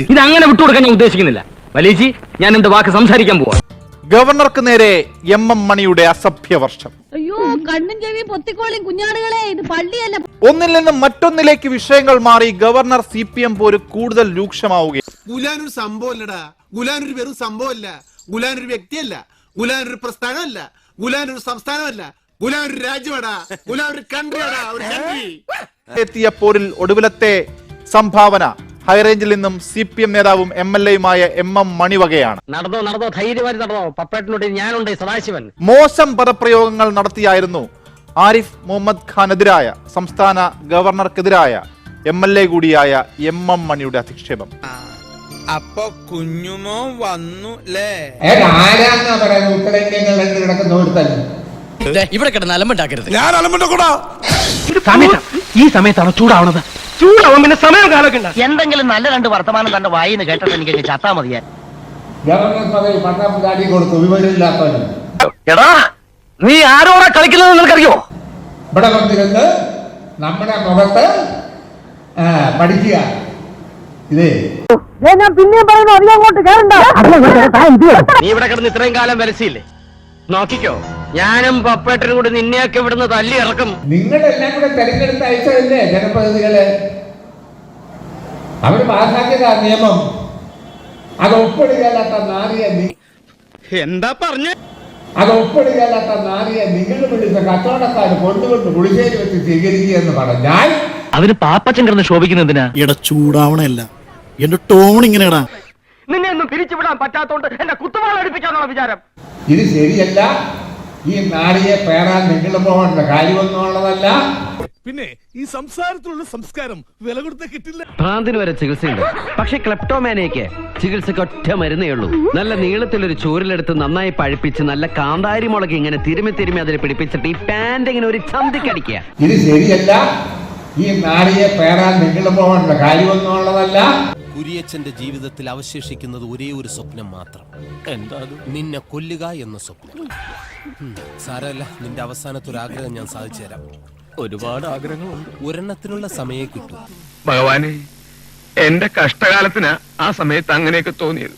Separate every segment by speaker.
Speaker 1: ഇത് അങ്ങനെ വിട്ടുകൊടുക്കാൻ ഞാൻ ഉദ്ദേശിക്കുന്നില്ല. വലിയച്ചി ഞാൻ എന്റെ വാക്ക് സംസാരിക്കാൻ പോവാ.
Speaker 2: ഗവർണർക്ക് നേരെ എം എം മണിയുടെ അസഭ്യവർഷം
Speaker 3: അയ്യോ കണ്ണും ചെവിയും പൊത്തിക്കോളിയും കുഞ്ഞാടുകളെ ഇത് പള്ളിയല്ല.
Speaker 2: ഒന്നിൽ നിന്നും മറ്റൊന്നിലേക്ക് വിഷയങ്ങൾ മാറി ഗവർണർ സി പി എം പോര് കൂടുതൽ രൂക്ഷമാവുകയാണ്.
Speaker 4: ഗുലാനൊരു സംഭവം സംഭവമല്ലടാ ഗുലാൻ ഒരു വെറും സംഭവമല്ല ഗുലാൻ ഒരു വ്യക്തിയല്ല. ഗുലാൻ ഒരു പ്രസ്ഥാനമല്ല. ഗുലാൻ ഒരു സംസ്ഥാനമല്ല. ഗുലാൻ ഒരു രാജ്യമാടാ. ഗുലാൻ ഒരു കൺട്രിയാടാ ഒരു കൺട്രി
Speaker 2: എത്തിയ പോരിൽ ഒടുവിലത്തെ സംഭാവന ഹൈറേഞ്ചിൽ നിന്നും സി പി എം നേതാവും എം എൽ എയുമായ എം എം മണിവകയാണ്
Speaker 1: നടന്നോ നടന്നോ ധൈര്യമായി നടന്നോ. പപ്പേട്ടനോട് ഞാനുണ്ട് സദാശിവൻ.
Speaker 2: മോശം പദപ്രയോഗങ്ങൾ നടത്തിയായിരുന്നു ആരിഫ് മുഹമ്മദ് ഖാനെതിരായ സംസ്ഥാന ഗവർണർക്കെതിരായ എം എൽ എ കൂടിയായ എം എം മണിയുടെ അധിക്ഷേപം.
Speaker 5: അപ്പൊ കുഞ്ഞുമോ വന്നു
Speaker 1: ഇവിടെ കിടന്ന് അലമ്പുണ്ടാക്കരുത്.
Speaker 4: ഞാൻ അലമ്പുണ്ടക്കൂടാ.
Speaker 1: ഈ സമയത്താണ് ചൂടാവണത്? ചൂടാവാൻ പിന്നെ സമയം കാലൊക്കെ
Speaker 6: എന്തെങ്കിലും നല്ല രണ്ട് വർത്തമാനം തന്റെ വായിന്ന് കേട്ടിട്ട് എനിക്ക് ചത്താ മതിയാ.
Speaker 7: ഗവർണർ കൊടുത്തു വിവരമില്ലാത്തവന്
Speaker 1: എടാ നീ ആരോടെ കളിക്കുന്നത് നിനക്കറിയോ?
Speaker 7: ഇവിടെ വന്നിരുന്ന് നമ്മുടെ മുഖത്ത് ആ, പഠിക്കുക. ഇതേ.
Speaker 1: നീ ഇവിടെ കിടന്ന് ഇത്രയും കാലം വലസിയില്ലേ നോക്കിക്കോ ഞാനും പപ്പേട്ടനും കൂടി നിന്നെയൊക്കെ ഇവിടുന്ന് തല്ലി ഇറക്കും.
Speaker 7: നിങ്ങളെല്ലാം കൂടെ തെരഞ്ഞെടുത്ത് അയച്ചതല്ലേ ജനപ്രതിനിധികളെ? അവർ പാസാക്കിയതാ നിയമം അത് ഒപ്പിടുകയല്ലാത്ത നാറിയ നി-
Speaker 5: എന്താ പറഞ്ഞ?
Speaker 7: അത് ഒപ്പിടുകയല്ലാത്ത നാറിയ നിങ്ങൾ വിളിച്ച കച്ചവടക്കാർ കൊണ്ടുകൊണ്ട് പുളിശ്ശേരി വെച്ച് സ്വീകരിക്കുക എന്ന് പറഞ്ഞാൽ
Speaker 1: അതിന് പാപ്പച്ചൻ കിടന്ന് ശോഭിക്കുന്നതിനാ
Speaker 8: എടാ ചൂടാവണല്ല എന്റെ ടോൺ ഇങ്ങനെടാ.
Speaker 1: നിന്നെ ഒന്നും പിരിച്ചുവിടാൻ പറ്റാത്തോണ്ട് എന്റെ കുത്തുവാള അടുപ്പിക്കാന്നുള്ള വിചാരം?
Speaker 7: ഇത് ശരിയല്ല. ഈ നാടിയെ പേറാൻ നിങ്ങൾ പോകേണ്ട കാര്യമൊന്നുമുള്ളതല്ല
Speaker 4: പിന്നെ ഈ സംസാരത്തിലുള്ള സംസ്കാരം വില കൊടുത്ത കിട്ടില്ല.
Speaker 9: ഭ്രാന്തിന് വരെ ചികിത്സയുണ്ട്. പക്ഷെ ക്ലെപ്റ്റോമാനയ്ക്ക് ചികിത്സക്ക് ഒറ്റ മരുന്നേ ഉള്ളൂ. നല്ല നീളത്തിൽ ഒരു ചോരിലെടുത്ത് നന്നായി പഴിപ്പിച്ച് നല്ല കാന്താരി മുളകി ഇങ്ങനെ തിരുമി തിരുമി അതിൽ പിടിപ്പിച്ചിട്ട് ഈ പാന്റ് ഇങ്ങനെ ഒരു ചന്തിക്കടിക്കുക.
Speaker 7: ഇത് ശരിയല്ല. ഈ നാടിയെ പേരാൻ നിങ്ങൾ പോകേണ്ട കാര്യമൊന്നുമുള്ളതല്ല.
Speaker 10: കുരിയച്ചന്റെ ജീവിതത്തിൽ അവശേഷിക്കുന്നത് ഒരേ ഒരു സ്വപ്നം മാത്രം. എന്താ നിന്നെ കൊല്ലുക എന്ന സ്വപ്നം. സാരല്ല സാരമല്ല. നിന്റെ അവസാനത്തെ ഒരു ആഗ്രഹം ഞാൻ സാധിച്ചു തരാം. ഒരുപാട് ആഗ്രഹങ്ങളുണ്ട്. ഒരെണ്ണത്തിനുള്ള സമയം കിട്ടും.
Speaker 11: ഭഗവാനെ എന്റെ കഷ്ടകാലത്തിന് ആ സമയത്ത് അങ്ങനെയൊക്കെ തോന്നിയത്.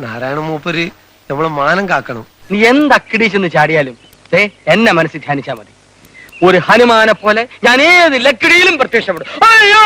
Speaker 6: നാരായണ മൂപ്പര് നമ്മളെ മാനം കാക്കണം.
Speaker 1: നീ എന്ത് അക്കിടീച്ചെന്ന് ചാടിയാലും ദേ എന്നെ മനസ്സിൽ ധ്യാനിച്ചാ മതി. ഒരു ഹനുമാനെ പോലെ ഞാൻ ഏത് ലക്കിടിയിലും പ്രത്യക്ഷപ്പെടും. അയ്യോ!